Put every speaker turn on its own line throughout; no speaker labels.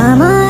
আমায়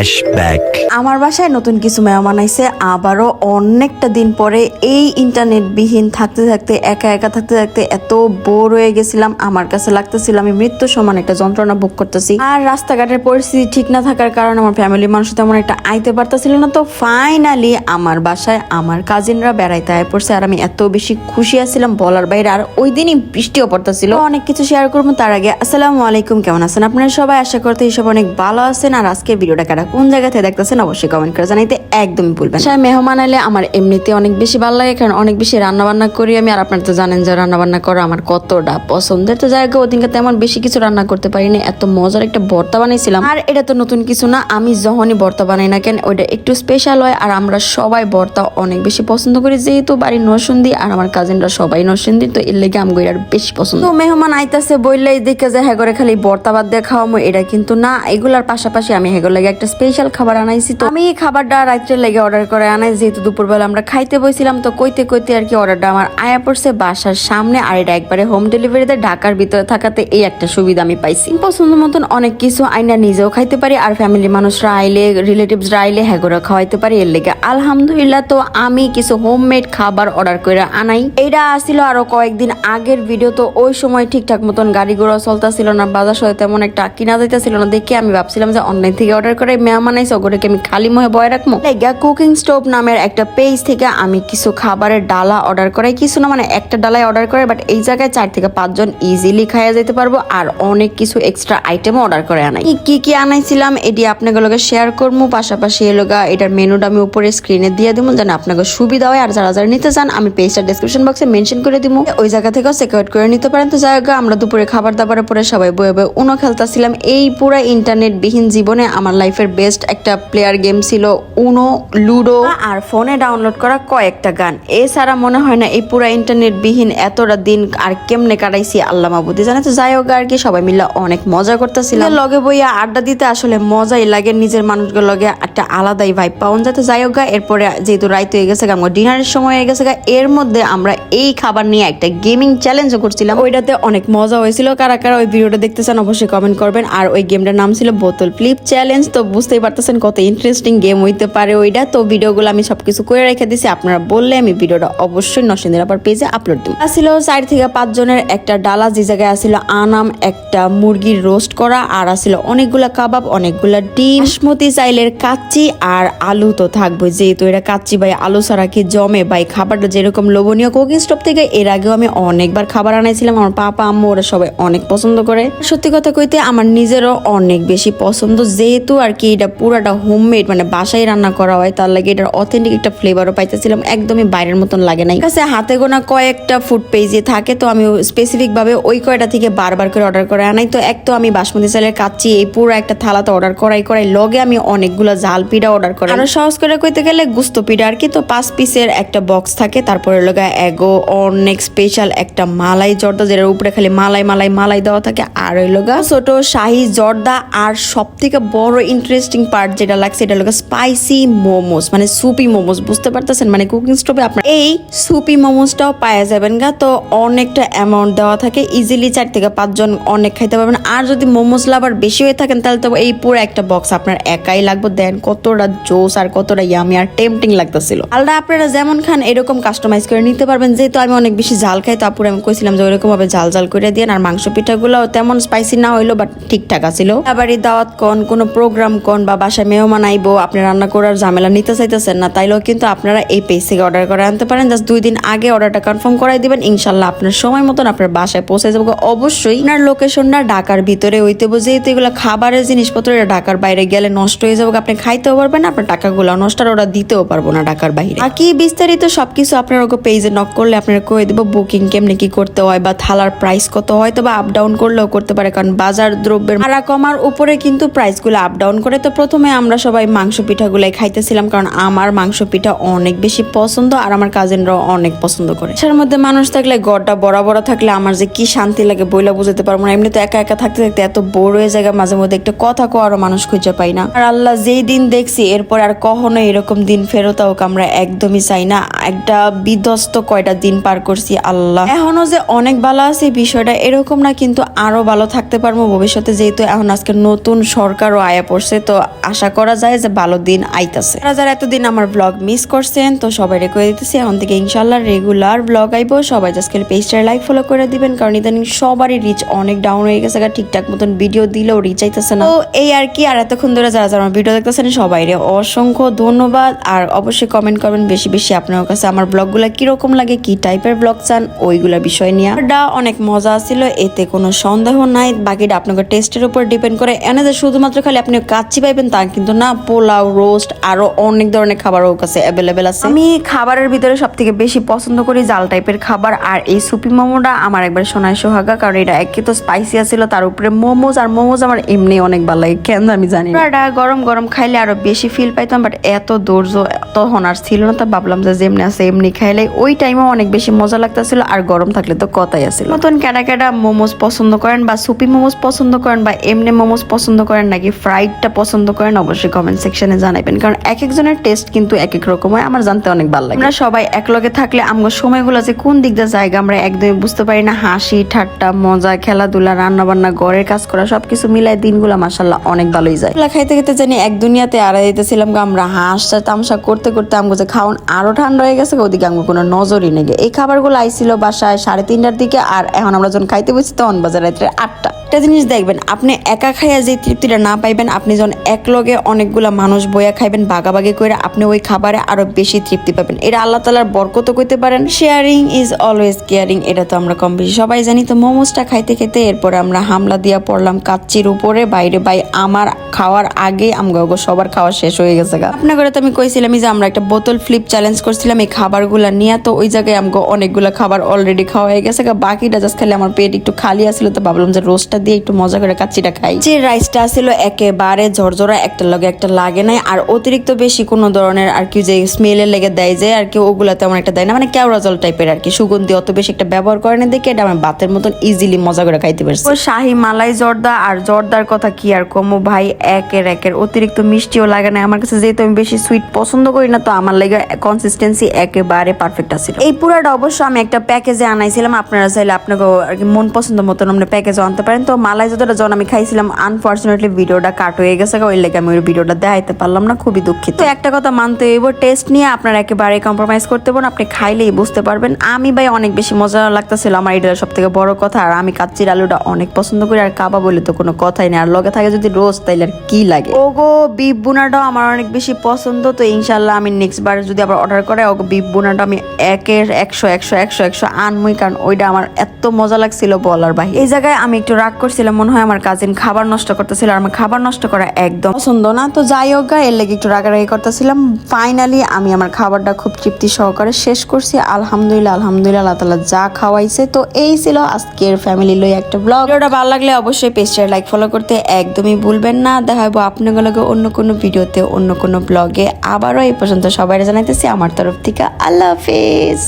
Flashback.
আমার বাসায় নতুন কিছু মেহমান আইছে আবারও অনেকটা দিন পরে এই ইন্টারনেটবিহীন থাকতে থাকতে, একা একা থাকতে থাকতে এত বোর হয়ে গেছিলাম। আমার কাছে লাগতেছিল, আমি মৃত্যু সমান একটা যন্ত্রণা ভোগ করতেছি। আর রাস্তাঘাটের পরিস্থিতি ঠিক না থাকার কারণে আমার ফ্যামিলির মানুষ তেমন একটা আইতে পারতেছিল না। তো ফাইনালি আমার বাসায় আমার কাজিনরা বেড়াইতে আয় পড়ছে আর আমি এত বেশি খুশি আছিলাম বলার বাইরে। আর ওই দিনই বৃষ্টিও পড়তেছিল। অনেক কিছু শেয়ার করব তার আগে। আসসালামু আলাইকুম, কেমন আছেন আপনারা সবাই? আশা করতে হিসেবে অনেক ভালো আছেন। আর আজকের ভিডিওটা কারা কোন জায়গা থেকে দেখতেছেন অবশ্যই কমেন্ট করে জানাইতে একদমই ভুলবেন সাথে মেহমান আলে আমার এমনিতে অনেক বেশি ভালো লাগে কারণ অনেক বেশি রান্না বান্না করি আমি আর আপনারা তো জানেন যে রান্না বান্না করা আমার কতটা পছন্দের। তো জায়গা ওদিনকে তেমন বেশি কিছু রান্না করতে পারিনি এত মজার একটা ভর্তা বানাইছিলাম। আর এটা তো নতুন কিছু না আমি যখনই ভর্তা বানাই না কেন ওইটা একটু স্পেশাল হয় আর আমরা সবাই ভর্তা অনেক বেশি পছন্দ করি যেহেতু বাড়ির নরসিংদী আর আমার কাজিনরা সবাই নরসিংদী তো এর লেগে আমগো আর বেশি পছন্দ। তো মেহমান আইতাছে বললেই দেখে যে হ্যাঁ করে খালি ভর্তা বাদ দিয়ে খাওয়ামো। এটা কিন্তু না এগুলার পাশাপাশি আমি হেগোর লাগে একটা স্পেশাল খাবার আনাইছি তো। আমি এই খাবারটা রাত্রে লেগে অর্ডার করে আনাই, যেহেতু দুপুরবেলা আমরা খাইতে বইছিলাম, তো কইতে কইতে আর কি অর্ডারটা আমার আয়া পড়ছে বাসার সামনে, আর এটা একবারে হোম ডেলিভারিতে ঢাকার ভিতরে থাকাতে এই একটা সুবিধা আমি পাইছি। পছন্দ মতন অনেক কিছু আইনা নিজেও খাইতে পারি, আর ফ্যামিলির মানুষরা আইলে রিলেটিভসরা আইলে হ্যাগোরা খাওয়াইতে পারি, এর লেগে আলহামদুলিল্লাহ তো আমি কিছু হোমমেড খাবার অর্ডার করে আনাই। এইটা আসছিল আরও কয়েকদিন আগের ভিডিও তো ওই সময় ঠিকঠাক মতন গাড়ি ঘোড়া চলতেছিল না, বাজার সাথে তেমন একটা কিনা যাইতেছিল না, দেখে আমি ভাবছিলাম যে অনলাইন থেকে অর্ডার করে মেহমান আইসে ওগুলোকে আমি খালি মহে বয় রাখব লেগা কুকিং স্টোভ নামের একটা পেজ থেকে আমি কিছু খাবারের ডালা অর্ডার করাই। কিছু না মানে একটা ডালাই অর্ডার করে বাট এই জায়গায় চার থেকে পাঁচজন ইজিলি খাইয়া যেতে পারব আর অনেক কিছু এক্সট্রা আইটেমও অর্ডার করে আনাই। কি কি কি আনাইছিলাম এটি আপনাগুলোকে শেয়ার করব পাশাপাশি এলোগা এটার মেনুটা আমি উপরে স্ক্রিনে দিয়ে দিব যেন আপনাকে সুবিধা হয়। আর যারা যারা নিতে চান আমি পেজটা ডিসক্রিপশন বক্সে মেনশন করে দিব ওই জায়গা থেকেও সেকাউট করে নিতে পারেন। তো জায়গা আমরা দুপুরে খাবার দাবারের পরে সবাই বয়ে বয়ে উনো খেলতেছিলাম। এই পুরো ইন্টারনেট বিহীন জীবনে আমার লাইফের বেস্ট একটা প্লেয়ার গেম ছিল উনো লুডো আর ফোনে ডাউনলোড করা কয়েকটা গান। এছাড়া মনে হয় না এই পুরো ইন্টারনেট বিহীন এতটা দিন আর কেমনে কাটাইছি আল্লাহ মাবুদি। জানে তো যাই হোক আর কি সবাই মিলে অনেক মজা করতেছিলাম। লগে বইয়া আড্ডা দিতে আসলে মজাই লাগে নিজের মানুষগুলো লগে একটা আলাদাই ভাইব পাওয়া যাতে যাই হোক এরপরে যেহেতু রাইত হয়ে গেছে গা, আমার ডিনারের সময় হয়ে গেছে গা, এর মধ্যে আমরা এই খাবার নিয়ে একটা গেমিং চ্যালেঞ্জও করছিলাম। ওইটাতে অনেক মজা হয়েছিল। কারা কারা ওই ভিডিওটা দেখতে চান অবশ্যই কমেন্ট করবেন। আর ওই গেমটার নাম ছিল বোতল ফ্লিপ চ্যালেঞ্জ তো বুঝতেই পারতেছেন কত ইন্টারেস্টিং গেম হইতে পারে ওইটা। তো ভিডিওগুলো আমি সবকিছু করে রেখে দিছি। আপনারা বললে আমি ভিডিওটা অবশ্যই নসিন্দের আবার পেজে আপলোড দিব। ছিল চার থেকে পাঁচ জনের একটা ডালা যে জায়গায় আসছিল আনাম, একটা মুরগির রোস্ট করা, আর আসছিল অনেকগুলা কাবাব, অনেকগুলা ডিম। বাসমতি চাইলের কাচ্চি আর আলু তো থাকবে যেহেতু এটা কাচ্চি, ভাই, আলু ছাড়া কি জমে? ভাই, খাবারটা যেরকম লোভনীয় কুকিং স্টপ থেকে, এর আগেও আমি অনেকবার খাবার আনাইছিলাম। আমার পাপা, আম্মু, ওরা সবাই অনেক পছন্দ করে। সত্যি কথা কইতে, আমার নিজেরও অনেক বেশি পছন্দ। যেহেতু আর কি এটা পুরাটা হোমমেড মানে বাসায় রান্না করা হয়, তার লাগে এটার অথেন্টিক একটা ফ্লেভারও পাইতেছিলাম, একদমই বাইরের মতন লাগে নাই। কাছে হাতে গোনা কয়েকটা ফুড পেজে থাকে, তো আমি স্পেসিফিক ভাবে ওই কয়টা থেকে বারবার করে অর্ডার করে আনাই। তো এক তো আমি বাসমতি চালের কাচ্চি, এই পুরো একটা থালাতে অর্ডার করাই করাই, লগে আমি অনেকগুলো জাল পিঠা অর্ডার করি আরও সহজ করে কইতে গেলে গুস্ত পিঠা আর কি, তো পাঁচ পিসের একটা বক্স থাকে, তারপরে লগা এগো অনেক স্পেশাল একটা মালাই জর্দা, যেটার উপরে খালি মালাই মালাই মালাই দেওয়া থাকে, আর ওই লগা ছোট শাহি জর্দা, আর সব থেকে বড় ইন্টারেস্টিং পার্ট যেটা লাগছে, এটা লগা স্পাইসি মোমোস মানে সুপি মোমোস বুঝতে পারতেছেন? মানে কুকিং স্টোভে আপনার এই সুপি মোমোসটাও পাওয়া যাবেন গা, তো অনেকটা অ্যামাউন্ট দেওয়া থাকে। ইজিলি চার থেকে পাঁচজন অনেক খাইতে পারবেন। আর যদি মোমোস লাভার বেশি হয়ে থাকেন, তাহলে তো এই পুরো একটা বক্স আপনার একাই লাগবে। দেন কতটা জোস আর কতটা ইয়ামি আর টেম্পটিং লাগতেছিল। আলাদা আপনারা যেমন খান, এরকম কাস্টমাইজ করে নিতে পারবেন। যেহেতু আমি অনেক বেশি ঝাল খাই, তো আপুরে আমি কইছিলাম যে ওইরকম ভাবে ঝাল ঝাল করে দিয়ে আর মাংস পিঠাগুলো তেমন স্পাইসি না হইল বাট ঠিকঠাক আছিল। এই দাওয়াত কোন, কোনো প্রোগ্রাম কোন বা বাসায় মেহমান আইবো, আপনি রান্না করার ঝামেলা নিতে চাইতেছেন না, তাইলেও কিন্তু আপনারা এই পেজ থেকে অর্ডার করে আনতে পারেন। জাস্ট দুই দিন আগে অর্ডারটা কনফার্ম করাই দিবেন। ইনশাল্লাহ আপনার সময় মতন আপনার বাসায় পৌঁছে যাব। অবশ্যই আপনার লোকেশনটা ঢাকার ভিতরে হইতে যেহেতু এগুলো খাবারের জিনিসপত্র, এটা ঢাকার বাইরে গেলে নষ্ট হয়ে যাবে। আপনি খাইতেও পারবেন আপনার টাকাগুলো নষ্ট আর ওরা দিতেও পারব না ঢাকার বাইরে। বাকি বিস্তারিত সবকিছু আপনার ওকে পেজে নক করলে আপনারা কয়ে দেবো বুকিং কেমনে কি করতে হয় বা থালার প্রাইস কত হয় তো বা আপ ডাউন করলেও করতে পারে। কারণ বাজার দ্রব্যের ভাড়া কমার উপরে কিন্তু প্রাইসগুলো আপ ডাউন করে তো প্রথমে আমরা সবাই মাংস পিঠাগুলাই খাইতেছিলাম, কারণ আমার মাংস পিঠা অনেক বেশি পছন্দ আর আমার কাজিনরাও অনেক পছন্দ করে। সেটার মধ্যে মানুষ থাকলে গড়টা বড়া বড়া থাকলে আমার যে কি শান্তি লাগে বইলা বুঝতে পারব না। এমনি তো একা একা থাকতে থাকতে এত বোর হয়ে যায় মাঝে মধ্যে একটা কথা কোয়ারও মানুষ খুঁজে পাই না। আর আল্লাহ যেই দিন দেখছি, এরপর আর কখনো এরকম দিন ফেরত হোক আমরা একদমই চাই না। একটা বিধ্বস্ত কয়টা দিন পার করছি আল্লাহ। এখনও যে অনেক ভালো আছে বিষয়টা এরকম না, কিন্তু আরও ভালো থাকতে পারব ভবিষ্যতে, যেহেতু এখন আজকে নতুন সরকারও আয়া পড়ছে, তো আশা করা যায় যে ভালো দিন আইতাছে। যারা যারা এতদিন আমার ব্লগ মিস করছেন, তো সবাই রেখে দিতেছি, এখন থেকে ইনশাল্লাহ রেগুলার ব্লগ আইবো। সবাই জাস্ট খালি পেজটা লাইক ফলো করে দিবেন, কারণ ইদানিং সবারই রিচ অনেক ডাউন হয়ে গেছে ঠিকঠাক মতন ভিডিও দিলেও রিচ আইতেছে না। তো এই আর কি, আর এতক্ষণ ধরে যারা যারা আমার ভিডিও দেখতেছেন সবাই রে অসংখ্য ধন্যবাদ। আর অবশ্যই কমেন্ট করবেন বেশি বেশি আপনার কাছে আমার ব্লগগুলো কীরকম লাগে, কি টাইপের ব্লগ চান, ওইগুলা বিষয় নিয়ে। ডা, অনেক মজা ছিল, এতে কোনো সন্দেহ নাই। বাকিটা আপনাকে টেস্টের উপর ডিপেন্ড করে, এনে যে শুধুমাত্র খালি আপনি কাচ্চি পাইবেন তা কিন্তু না পোলাও রোস্ট আরও অনেক ধরনের খাবার ওর কাছে অ্যাভেলেবেল আছে আমি খাবারের ভিতরে সব থেকে বেশি পছন্দ করি জাল টাইপের খাবার আর এই সুপি মোমোটা আমার একবার সোনায় সোহাগা কারণ এটা একে তো স্পাইসি আছিল তার উপরে মোমোজ আর মোমোজ আমার এমনি অনেক ভালো লাগে কেন আমি জানি। পুরাটা গরম গরম খাইলে আরও বেশি ফিল পাইতাম বাট এত ধৈর্য তখন আর ছিল না তা ভাবলাম যে যেমনি আছে এমনি খাইলে ওই টাইমেও অনেক বেশি মজা লাগতেছিল আর গরম থাকলে তো কথাই আছিল নতুন ক্যাডা ক্যাডা মোমোজ পছন্দ করেন বা সুপি মোমোজ পছন্দ করেন বা এমনি মোমোজ পছন্দ করেন নাকি ফ্রাইডটা পছন্দ করেন অবশ্যই কমেন্ট সেকশনে জানাবেন কারণ এক একজনের টেস্ট কিন্তু এক এক রকম হয় আমার জানতে অনেক ভালো লাগে। আমরা সবাই একলগে থাকলে আমার সময়গুলো যে কোন দিক দিয়ে জায়গা আমরা একদমই বুঝতে পারি না। হাসি ঠাট্টা মজা খেলাধুলা রান্না বান্না ঘরের কাজ করা সবকিছু মিলাই দিনগুলো মাসাল্লাহ অনেক ভালোই যায়। খাইতে খেতে জানি এক দুনিয়াতে আড়াই দিতেছিলাম গো আমরা হাঁসটা তামসা করতে করতে আমগো যে খাওয়ান আরও ঠান্ডা হয়ে গেছে ওদিকে আমগো কোনো নজরই নেই এই খাবারগুলো আইছিল বাসায় সাড়ে তিনটার দিকে আর এখন আমরা যখন খাইতে বসছি তখন বাজার রাত্রে আটটা। একটা জিনিস দেখবেন, আপনি একা খাইয়া যে তৃপ্তিটা না পাইবেন, আপনি যখন এক লগে অনেকগুলা মানুষ বইয়া খাইবেন ভাগাভাগি করে আপনি ওই খাবারে আরও বেশি তৃপ্তি পাবেন। এটা আল্লাহ তালার বরকত করতে পারেন। শেয়ারিং ইজ অলওয়েজ কেয়ারিং এটা তো আমরা কম বেশি সবাই জানি। তো মোমোসটা খাইতে খেতে এরপরে আমরা হামলা দিয়া পড়লাম কাচ্চির উপরে, বাইরে বাই আমার খাওয়ার আগে আমগো সবার খাওয়া শেষ হয়ে গেছে গা। আপনার তো আমি কইছিলাম যে আমরা একটা বোতল ফ্লিপ চ্যালেঞ্জ করছিলাম, এই খাবারগুলা নিয়ে তো ওই জায়গায় আমগো অনেকগুলা খাবার অলরেডি খাওয়া হয়ে গেছে গা। বাকিটা জাস্ট খালি আমার পেট একটু খালি আসছিল তো ভাবলাম যে রোস্টটা দিয়ে একটু মজা করে কাচ্চিটা খাই। যে রাইসটা ছিল একেবারে ঝরঝরা, একটা লগে একটা লাগে নাই, আর অতিরিক্ত বেশি কোনো ধরনের আর কি যে স্মেলের লেগে দেয় যে, আর কি ওগুলা তেমন একটা দেয় না। মানে কেওড়া জল টাইপের আর কি, সুগন্ধি অত বেশি একটা ব্যবহার করে না দেখে, এটা আমার বাতের মতন ইজিলি মজা করে খাইতে পারছি। শাহি মালাই জর্দা, আর জর্দার কথা কি আর কমো ভাই? একের একের, অতিরিক্ত মিষ্টিও লাগে না। আমার কাছে যেহেতু আমি বেশি সুইট পছন্দ করি না, তো আমার লেগে কনসিস্টেন্সি একেবারে পারফেক্ট আছিল। এই পুরাটা অবশ্য আমি একটা প্যাকেজে আনাইছিলাম। আপনারা চাইলে আপনাকে আর কি মন পছন্দ মতন আপনি প্যাকেজে আনতে পারেন। তো মালাই জর্দাটা যখন আমি খাইছিলাম আনফর্চুনেটলি ভিডিওটা কাট হয়ে গেছে ওই লেগে আমি ওই ভিডিওটা দেখাইতে পারলাম না, খুবই দুঃখিত। তো একটা কথা মানতে হইব টেস্ট নিয়ে আপনারা একেবারে কম্প্রোমাইজ করতে পারেন আপনি খাইলেই বুঝতে পারবেন। আমি ভাই অনেক বেশি মজা লাগতেছিল, আমার এটা সব থেকে বড় কথা, আর আমি কাচ্চির আলুটা অনেক পছন্দ করি, আর কাবা বলে তো কোনো কথাই নেই, আর লগে থাকে যদি রোজ, তাইলে আর কি লাগে? ওগো বিফ বুনাটাও আমার অনেক বেশি পছন্দ, তো ইনশাল্লাহ আমি নেক্সট বার যদি আবার অর্ডার করে, ওগো বিফ বুনাটা আমি একের একশো একশো একশো একশো আনমই, কারণ ওইটা আমার এত মজা লাগছিল বলার ভাই এই জায়গায় আমি একটু রাগ করছিলাম মনে হয় আমার কাজিন খাবার নষ্ট করতেছিল আমার খাবার নষ্ট করা একদম পছন্দ না। তো যাই হোক গা, এর লেগে একটু রাগারাগি করতেছিলাম। ফাইনালি আমি আমার খাবারটা খুব তৃপ্তি সহকারে শেষ করছি। আলহামদুলিল্লাহ আলহামদুলিল্লাহ আল্লাহ তালা যা খাওয়াইছে। তো এই ছিল আজকের ফ্যামিলি লই একটা ব্লগ ভিডিওটা ভালো লাগলে অবশ্যই পেজটা লাইক ফলো করতে একদমই ভুলবেন না। দেখা হব আপনাগুলোকে অন্য কোনো ভিডিওতে অন্য কোনো ব্লগে আবারও এই পর্যন্ত সবাই জানাইতেছি আমার তরফ থেকে। আল্লাহ হাফেজ।